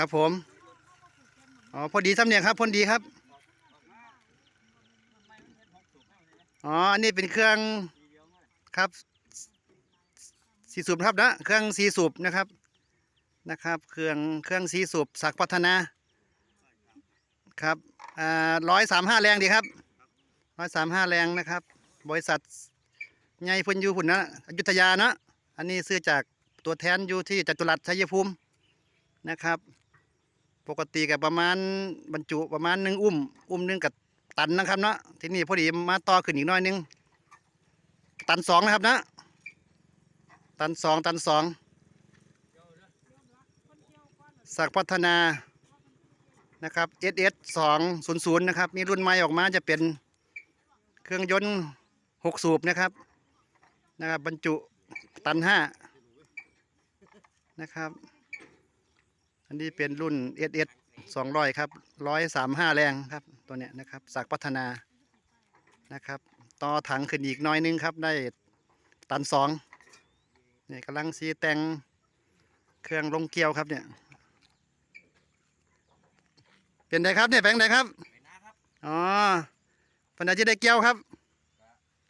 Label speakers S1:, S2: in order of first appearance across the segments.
S1: ครับผม อ๋อ พอดีสำเนียงครับพอดีครับ อ๋อ อันนี้เป็นเครื่องครับสีสูบครับนะ เครื่องสีสูบนะครับ นะครับ เครื่องเครื่องสีสูบสักพัฒนา ครับอ่าร้อยสามห้าแรงดีครับร้อยสามห้าแรงนะครับ บริษัทใหญ่เพุ่นยูพุ่นนะอยุธยาเนะ อันนี้ซื้อจากตัวแทนอยู่ที่จตุรัสชัยภูมินะครับ ปกติกับประมาณบรรจุประมาณหนึ่งอุ้ม อุ้มหนึ่งกับตันนะครับเนาะที่นี่พอดีมาต่อขึ้นอีกน้อยนึง ตันสองนะครับนะ ตันสองตันสองสักพัฒนานะครับ SS สองศูนย์ศูนย์นะครับนี่รุ่นใหม่ออกมาจะเป็นเครื่องยนต์หกสูบนะครับนะครับ บรรจุตันห้านะครับ อันนี้เป็นรุ่น SS 200 ครับ 135 แรงครับตัวเนี้ยนะครับสักพัฒนานะครับ ต่อถังขึ้นอีกหน้อยนึงครับ ได้ตันสองนี่กำลังซีแต่งเครื่องลงเกลียวครับเนี่ย เป็นไงครับเนี่ยแปลงไหนครับ
S2: ไปนะครับ
S1: อ๋อปัญญาจะได้เกลียวครับ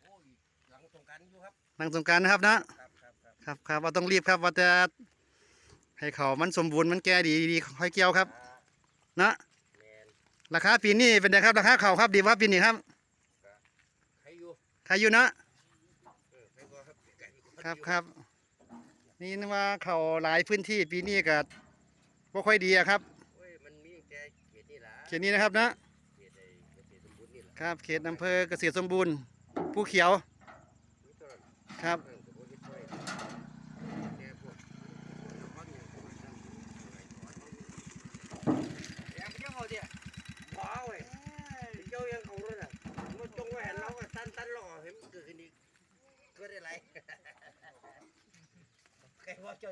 S2: โอ้ยหลังสงกรารอยู่ครับ
S1: หลังสงกรารนะครับนะครับ
S2: ครับครับ
S1: ครับครับเราต้องรีบครับว่าจะ ให้เขามันสมบูรณ์มันแก่ดีดีค่อยเกลียวครับ
S2: อ่า
S1: นะ
S2: แมน
S1: ราคาปีนี้เป็นไงครับราคาเขาครับดีว่าปีนี้ครับ
S2: ใครอยู่
S1: ใครอยู่เนาะ
S2: เออใครก็ครับไก่ก็
S1: ครับ
S2: อยู่
S1: ครับนี่นะว่าเขาหลายพื้นที่ปีนี้ก็บ่ค่อยดีอะครับ
S2: โอ้ยมันมีแต่เขตนี่ล่ะ
S1: เขตนี้นะครับนะ
S2: เขตใดเขตสมบูรณ์นี่ล่ะ
S1: ครับเขตอำเภอเกษตรสมบูรณ์ ผู้เขียว
S2: มีเท่านั้น
S1: ครับ
S2: เออก็บ่เฮ็ดไว้แค่พวกนครหลวงพวกนั้นแอบเจ้าเขาเดี๋ยวว้าวเว้ยเจ้ายังเขารถอะมันจงไว้เห็นเราก็ตันตันหล่อเห็นมันเกิดขึ้นอีกเกิดอะไร ใครว่าเ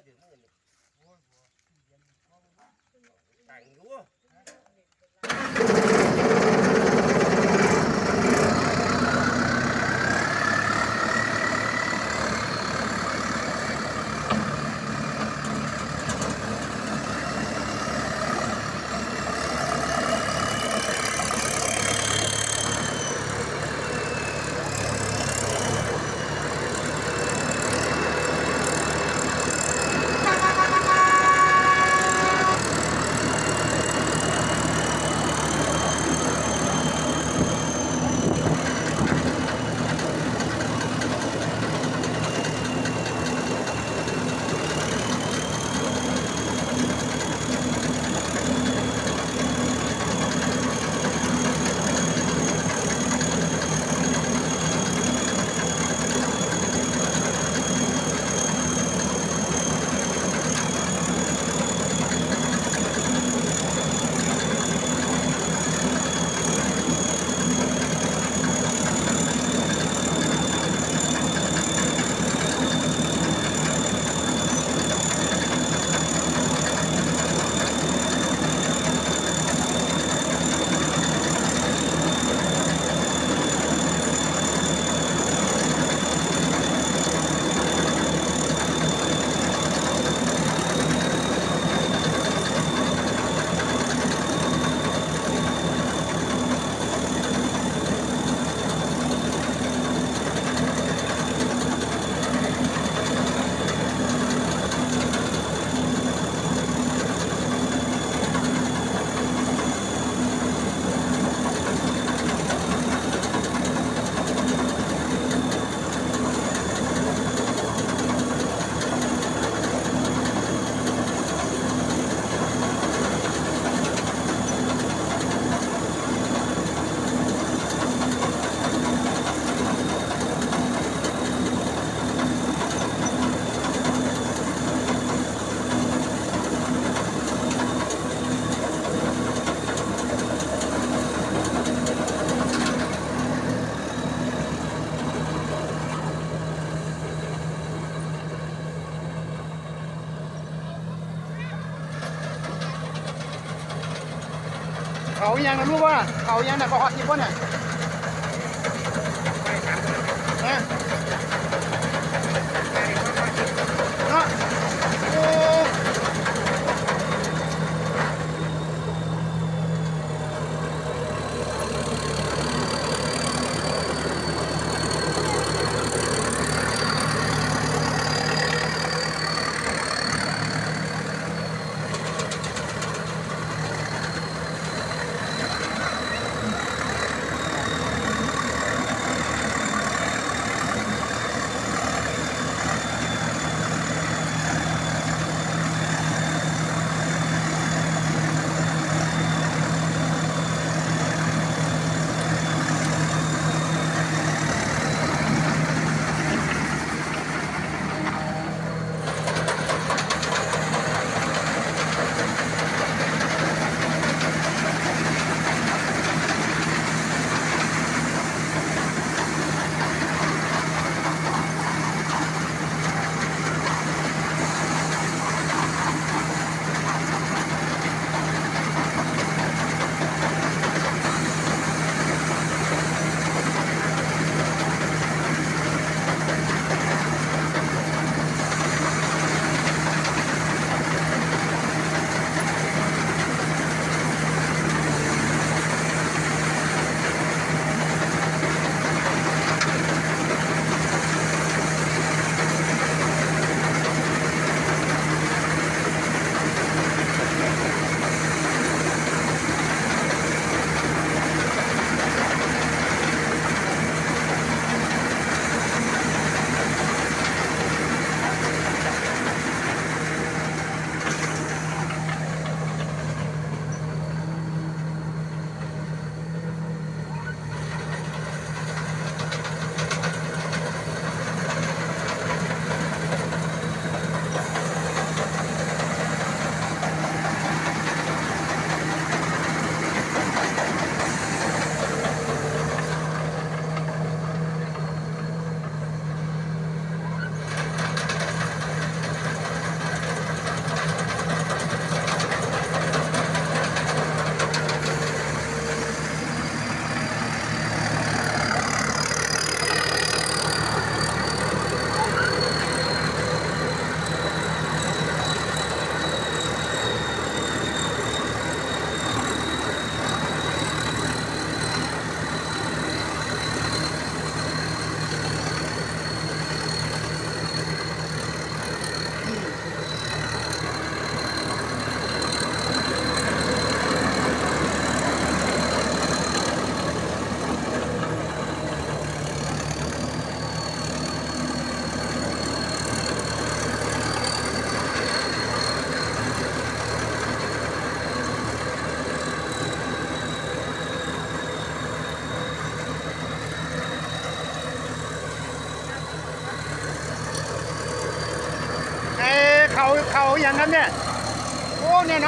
S2: เขายังนะรู้ว่าเขายังนะก็ฮอตอีกวะเนี่ย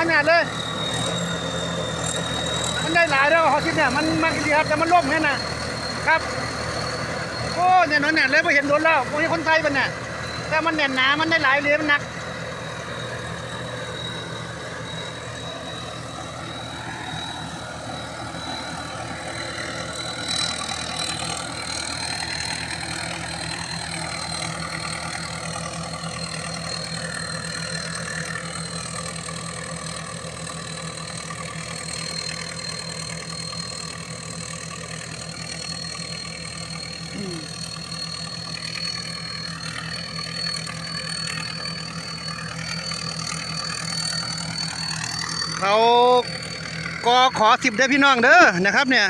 S2: แน่
S1: เลยมันได้หลายแล้วเขาคิดเนี่ยมันมากดีครับแต่มันล่มแค่น่ะ ครับโอ้เนี่ยน้อยหนาเลยพอเห็นโดนแล้วพวกนี้คนไทยมันเนี่ยแต่มันแน่นหนามันได้หลายเลยมันหนัก เขาก็ขอสิบเด้พี่น้องเด้อนะครับเนี่ย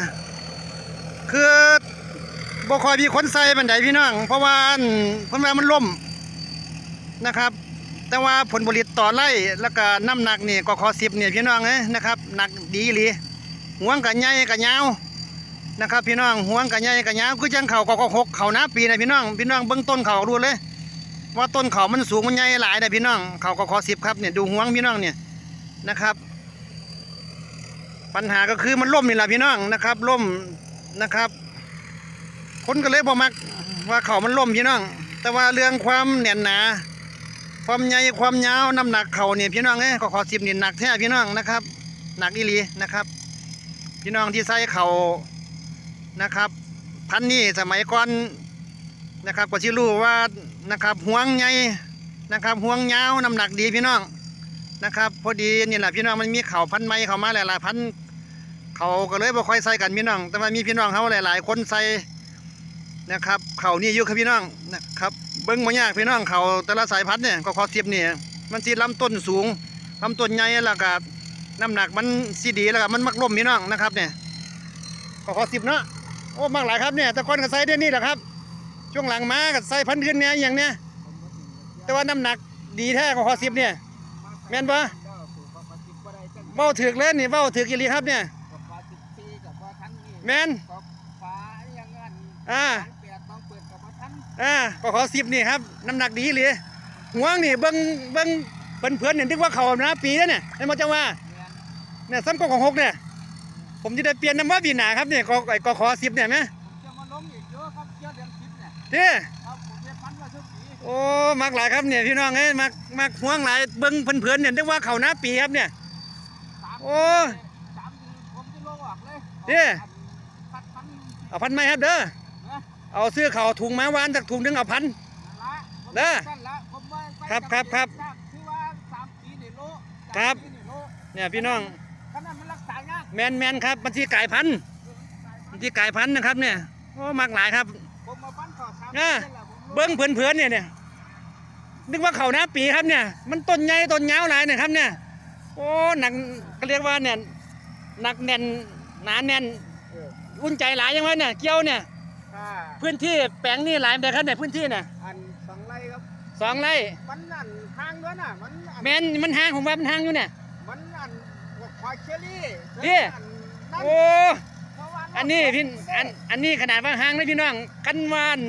S1: คือบ่คอยมีคนใส่บันไดพี่น้อง เพราะว่าอันเพราะว่ามันล่มนะครับ แต่ว่าผลผลิตต่อไร่แล้วก็น้ำหนักนี่ก็ขอสิบเนี่ยพี่น้องเอ้ยนะครับหนักดีอีหลีห่วงกับใหญ่กับยาวนะครับพี่น้องห่วงกับใหญ่กับยาวคือจังเขาก็ก็หกเขาน้าปีนะพี่น้องพี่น้องเบื้องต้นเขาดูเลย ว่าต้นเขามันสูงมันใหญ่หลายนะพี่น้อง เขาก็ขอสิบครับเนี่ยดูห่วงพี่น้องเนี่ยนะครับ ปัญหาก็คือมันล่มนี่แหละพี่น้องนะครับล่มนะครับ คนก็เลยบอกมักว่าเขามันล่มพี่น้อง แต่ว่าเรื่องความแน่นหนา ความใหญ่ความยาวน้ำหนักเขาเนี่ยพี่น้องเอ้ยก็ขอสิบนี่หนักแท้พี่น้องนะครับ หนักอีหลีนะครับ พี่น้องที่ใส่เขานะครับ พันนี่สมัยก่อนนะครับก็ชิรู้ว่านะครับห่วงใหญ่นะครับห่วงยาวน้ำหนักดีพี่น้องนะครับ พอดีนี่แหละพี่น้องมันมีเข่าพันไม้เขามาหลายๆพัน เขาก็เลยบ่ค่อยใส่กันพี่น้อง แต่ว่ามีพี่น้องเขาหลาย ๆ คนใส่นะครับเขานี่อยู่ครับพี่น้องนะครับเบิ้งมายากพี่น้องเขาแต่ละสายพันธุ์เนี่ยก็ขอเทียบเนี่ยมันสีลำต้นสูงลำต้นใหญ่แล้วก็น้ำหนักมันสีดีแล้วก็มันมักล่มพี่น้องนะครับเนี่ยก็ขอสิบเนาะโอ้มากหลายครับเนี่ยแต่ก่อนก็ใส่ได้นี่แหละครับ ช่วงหลังมาก็ใส่พันธุ์ขึ้นเนี่ยอย่างเนี้ยแต่ว่าน้ำหนักดีแท้ก็ขอสิบเนี่ยแม่นปะเบ้าถึกเล่นนี่เบ้าถึกอีหลีครับเนี่ย แมน
S3: ฟ้าอย่างนั้น
S1: อ่า
S3: เปียกต้องเปิดกับท่าน
S1: อ่าก็ขอสิบนี่ครับน้ำหนักดีอีหลีห่วงนี่เบิ้งเบิ้งเพิ่นเพื่อนเนี่ยนึกว่าเขานะปีแล้วเนี่ยไอ้มาจังว่าเนี่ยซ้ำกของหกเนี่ยผมจะได้เปลี่ยนน้ำว่าปีหนาครับเนี่ยก็ไอ้ก็ขอสิบเนี่ยไหม
S3: จะมาลงอีกเยอะครับเยอะเดือนสิบเนี่ย
S1: เด้
S3: ครับผมจะพันมาทุกปี
S1: โอ้มักหลายครับเนี่ยพี่น้องเอ้ยมักมักห่วงหลายเบิ้งเพิ่นเพื่อนเนี่ยนึกว่าเขานะปีครับเนี่ยโอ้
S3: สามปีผมจะลงออกเลย
S1: เด้
S3: พัดพัน
S1: เอาพันไหมครับเด้อ
S3: นะ
S1: เอาซื้อเขาวถุงมาวานจากถุงนึงเอาพัน
S3: ละ
S1: เด้อ
S3: สั้นละผมว่าไป
S1: ครับครับครับ
S3: คือว่าสามปีนี่โล
S1: ครับ
S3: สามปีนี่โล
S1: เนี่ยพี่น้อง
S3: ขนาดมันรักษายาก
S1: แมนแมนครับมันที่กายพันธุ์มันที่กายพันธุ์นะครับเนี่ยโอ้มักหลายครับ
S3: ผมมาปั้นต่อสาม
S1: อ่า
S3: ปีแล้วผมลง
S1: เบิ้งเพื่อนเพื่อนๆเนี่ยเนี่ยนึกว่าเขาหน้าปีครับเนี่ย มันต้นใหญ่ต้นยาวหลายเนี่ยครับเนี่ยโอ้หนักก็เรียกว่าเนี่ยหนักแน่นหนาแน่น
S3: เออ
S1: อุ่นใจหลายยังไงเนี่ยเกี้ยวเนี่ย
S3: อ่า
S1: พื้นที่แปลงนี่หลายแต่ครับเนี่ยพื้นที่เนี่ย
S3: อันสองไร่ครับ
S1: สองไร่
S3: มันอันทางด้วยน่ะ มันอัน
S1: แมนมันห่างผมว่ามันห่างอยู่เนี่ย
S3: มันอันควายเชอรี่
S1: นี่
S3: อันนั่น
S1: โอ้
S3: เพราะว่า
S1: อันนี้พี่อันอันนี้ขนาดว่าห่างนะพี่น้องกันวาน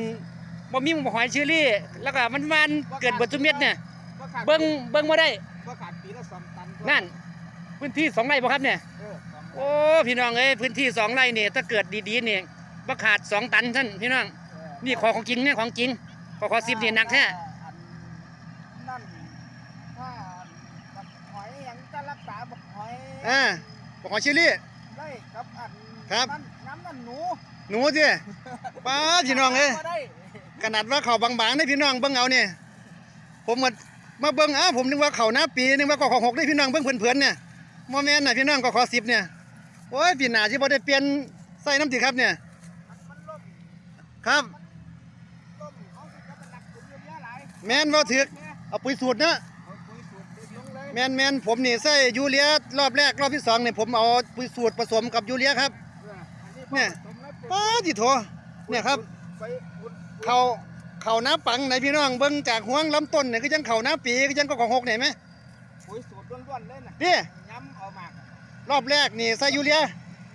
S1: บ่มีหอยเชอรี่ แล้วก็มันวานเกิดเบดทุกเม็ดเนี่ย
S3: บ่ขาด
S1: เบิ้งเบิ้งมาได้
S3: บ่ขาดปีละสองตัน
S1: นั่น พื้นที่สองไร่บ่ครับเนี่ย
S3: เออสอง
S1: โอ้พี่น้องเอ้ยพื้นที่สองไร่เนี่ยถ้าเกิดดีๆเนี่ยบ่ขาดสองตันท่านพี่น้อง
S3: เออ
S1: นี่ขอของจริงเนี่ยของจริงขอขอสิบนี่หนักแท้
S3: อันนั่นถ้าบักหอยหยังจะรักษาบักหอย
S1: อ่าบอกขอเชอรี่
S3: ได้ครับอัน
S1: ครับ
S3: นั่นน้ำนั่นหนู
S1: หนูสิป้าดพี่น้องเอ้ย
S3: บ่ได้
S1: ขนาดว่าเขาบางๆนี่พี่น้องเบิ่งเอาเนี่ยผมมามาเบิ่งอ้าวผมนึกว่าเขาหน้าปีนึกว่าก็ของหกได้พี่น้องเบิ่งเพื่อนๆเนี่ยโมเมนต์น่ะพี่น้องก็ขอสิบเนี่ย โอ้ยปีหน้าสิบ่ได้เปลี่ยนใส่น้ำติครับเนี่ย
S3: มันมันล่ม
S1: ครับ
S3: ล่มเขาสิจะเป็นหนักขุนเยอะๆหลาย
S1: แม่นว่าถึก
S3: เนี่ย
S1: เอาปุ๋ยสูตรเนาะ
S3: เอาปุ๋ยสูตรไปลงเลย
S1: แม่นแม่นผมนี่ใส่ยูเรียรอบแรกรอบที่สองเนี่ยผมเอาปุ๋ยสูตรผสมกับยูเรียครับ
S3: เอออันนี้
S1: เนี่ย
S3: ผสมแล้วเป็น
S1: ป้าดิโถเนี่ยครับ
S3: ไปอุด
S1: เขาเขาน้าปังไหนพี่น้องเบิ่งจากห่วงลำต้นเนี่ยคือจังเขาน้าปีคือจังก็ของหกเนี่ยไหม
S3: ปุ๋ยสูตรล้วนๆเลยนะ
S1: พี่
S3: ย้ำเอามาก
S1: รอบแรกนี่ใส่ยูเรีย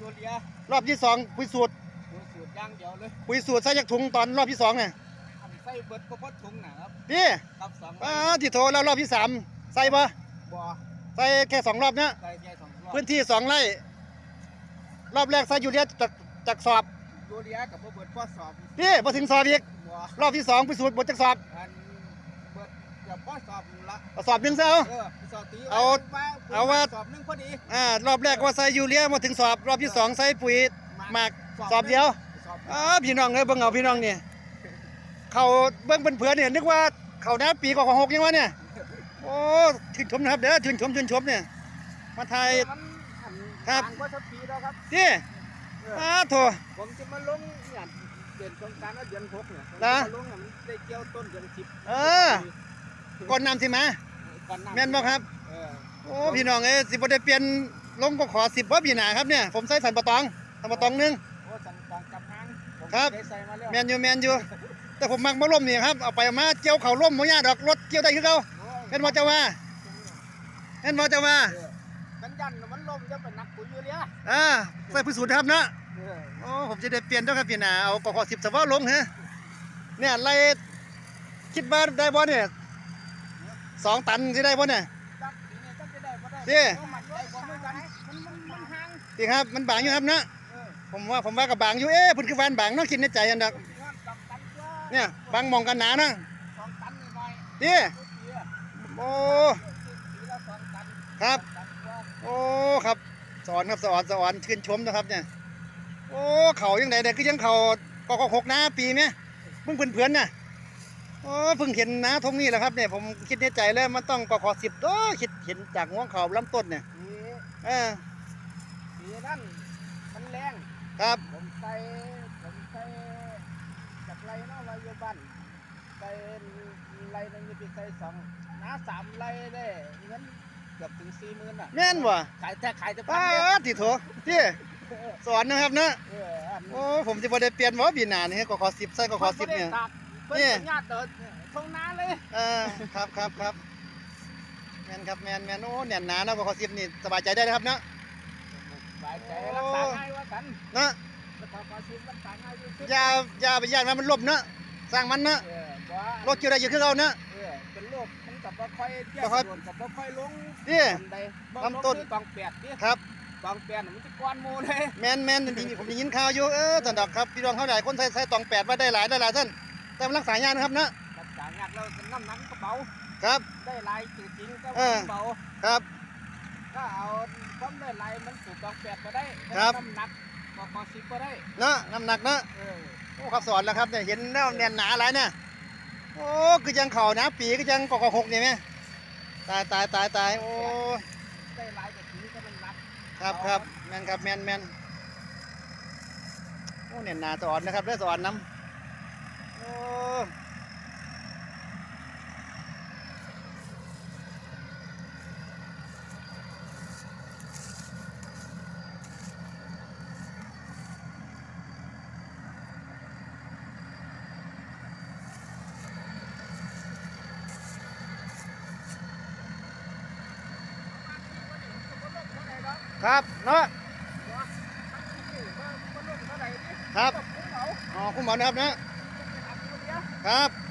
S3: ยูเรีย
S1: รอบที่สองปุ๋ยสูตร
S3: ปุ๋ยสูตรอย่างเดียวเลย
S1: ปุ๋ยสูตรใส่จากถุงตอนรอบที่สองเนี่ย
S3: อันใส่เบิดก็พอถุงนะครับ
S1: พี่
S3: ครับสอง
S1: ป้าดิโถแล้วรอบที่สามใส่บ่
S3: บ่
S1: ใส่แค่สองรอบเนาะ
S3: ใส่แค่สองรอบ
S1: พื้นที่สองไร่ รอบแรกใส่ยูเรียจากจากสอบ
S3: ยูเรียกับบ่เบิดพ่อสอบ
S1: พี่พอถึงสอบอีก
S3: บ่
S1: รอบที่สองพิสูจน์บทจากสอบ
S3: อันเบิดเกือบพ่อสอบนั่นละ
S1: เอาสอบหนึ่งซะเอา
S3: เออสอบตี
S1: เอา
S3: ไว้
S1: เอาว่า
S3: สอบหนึงพอดี
S1: อ่ารอบแรกว่าใส่ยูเรียมาถึงสอบรอบที่สองใส่ปุ๋ยหมากสอบเดียว
S3: สอบ
S1: อ้าพี่น้องเอ้ยเบิ่งเอาพี่น้องเนี่ยเขาเบิ่งเป็นเผื่อเนี่ยนึกว่าเขาน้ำปีกว่าหกยังวะเนี่ยโอ้ชื่นชมนะครับเด้อชื่นชมชื่นชมเนี่ยมาไทย
S3: มันอัน
S1: ครับ
S3: ต่างกว่าสักปีแล้วครับ
S1: นี่
S3: เออ
S1: อ้าโถ
S3: ผมจะมาลงเนี่ยเดือนสงกรารแล้วเดือนหกเนี่ยผม
S1: นะ
S3: จะมาลงเนี่ยมันได้เกี่ยวต้นเดือนสิบ
S1: เออ ก่อนนำสิมา
S3: ก่อนหน้า
S1: แม่นบ่ครับ
S3: เออ
S1: โอ้พี่น้องเอ้ยสิบ่ได้เปลี่ยนลงก็ขอสิบว่าพี่หนาครับเนี่ยผมใส่สันปะตองสันปะตองหนึง
S3: โอ้สั่งตองกับงานผม
S1: ครับ
S3: ได้ใส่มาแล้ว
S1: แมนอยู่แมนอยู่แต่ผมมักมาล่มนี่ครับเอาไปเอามาเกี่ยวเขาล่มบ่ยากดอกรถเกี่ยวได้คือเก่า
S3: โอ้ย
S1: เห็นบ่เจ้าว่าเห็นบ่เจ้าว่า
S3: เออมันยันมันลมจะเป็นนักปุ๋ยอยู่เลย
S1: อ่าใส่พิสูจน์ครับเนาะ
S3: เออ
S1: โอ้ผมจะได้เปลี่ยนเจ้าครับพี่หนาเอากขอสิบสว่าลงฮะเนี่ยไล่คิดว่าได้บ่เนี่ย สองตันสิได้บ่เนี่ย
S3: จักปีนี้จักจะได้บ่ได้
S1: เด้
S3: เอามันได้บ่เหมือนกันมันมันมันห่าง
S1: สิครับมันบางอยู่ครับเนาะ
S3: เออ
S1: ผมว่าผมว่ากับบางอยู่เอ๊ะเพุ่นคือวานบางเนาะคิดในใจอันดัก
S3: งานสองตันกว่า
S1: เนี่ยบางหมองกันหนานะ
S3: สองตันหน่อย
S1: นี่
S3: ๆทุกปีอะ
S1: โอ้
S3: ปีละสองตัน
S1: ครับ
S3: สองตันกว่า
S1: โอ้ครับสอนครับสอนสอนชื่นชมนะครับเนี่ยโอ้เขายังไงเนี่ยคือยังเขากกหกนะปีไหมเพิ่งเพื่อนๆน่ะ โอ้เพิ่งเห็นนะทงนี้แหละครับเนี่ยผมคิดในใจแล้วมันต้องกกสิบโอ้คิดเห็นจากงวงเขาลำต้นเนี่ย
S3: ปี
S1: เออ
S3: ปีนั้นมันแรง
S1: ครับ
S3: ผมไปผมไปจากไรเนาะไรอยู่บ้านไปไรหนึงมีปีใส่สองน้าสามไรได้เงินเกือบถึงสี่หมื่นอะ
S1: แม่นวะ
S3: ขายแต่ขายแต่พั
S1: ป้าน
S3: เดียว
S1: ดติโถที่สอนนะครับเนาะ
S3: เอออัน
S1: โอ้ผมจะบ่ได้เปลี่ยนว่าปีหน้านี่กกสิบใส่กกสิบเนี่ย
S3: เพิ่น
S1: นี่
S3: เป็นญาติเดินทงนาเลย
S1: เออครับครับครับแมนครับแมนแมนโอ้แน่นหนานะกกสิบนี่สบายใจได้นะครับเนาะ
S3: สบายใจรักษาง่ายว่ากัน
S1: เนาะ
S3: รักษาภาษีรักษาง่ายอยู่สุด
S1: อย่าอย่าไปย่านมันมันลบเนาะสร้างมันเนาะ
S3: เออบ่ว่าร
S1: ถเกี่ยวได้อยู่คือเราเนาะ
S3: เออเป็นโรคมันกับบ่ค่อยเที่ยว
S1: บ่ค่อย
S3: สะดวกกับบ่ค่อยลง
S1: นี่
S3: บันไดบ่
S1: ลำต้น
S3: ลงคือกองแปดนี่
S1: ครับ
S3: กองแปดน่ะมันสิกวนหมู่เลย
S1: แมนแมนนี่ผมได้ยินข่าวอยู่เออสันดอกครับพี่รองเขาหลายคนใส่ใส่ตองแปดว่าได้หลายได้หลายท่าน แต่มันรักษายากนะครับเนาะ
S3: รักษายากแล้วน้ำหนักก็เบา
S1: ครับ
S3: ได้หลายจริงๆก็
S1: เออ
S3: เบา
S1: ครับ
S3: ก็เอาความได้หลายมันสูบกองแปดบ่ได้
S1: ครับ
S3: น้ำหนักบ่พอสิบบ่ได้
S1: เนาะน้ำหนักเนาะ
S3: เออ
S1: โอ้ครับสอนแล้วครับเนี่ยเห็นแล้วแน่นหนาหลายเนี่ยโอ้คือยังเข่านะปีก็ยังกกหกนี่ไหมตายตายตายตายโอ้
S3: ได้หลายก็ถือก็มันหนัก
S1: ครับครับแมนครับแมนแมนโอ้เนี่ยหนาสอนนะครับได้สอนน้ำโอ้ ครับเนาะครับอ๋อคุณหมอนะครับนะครับ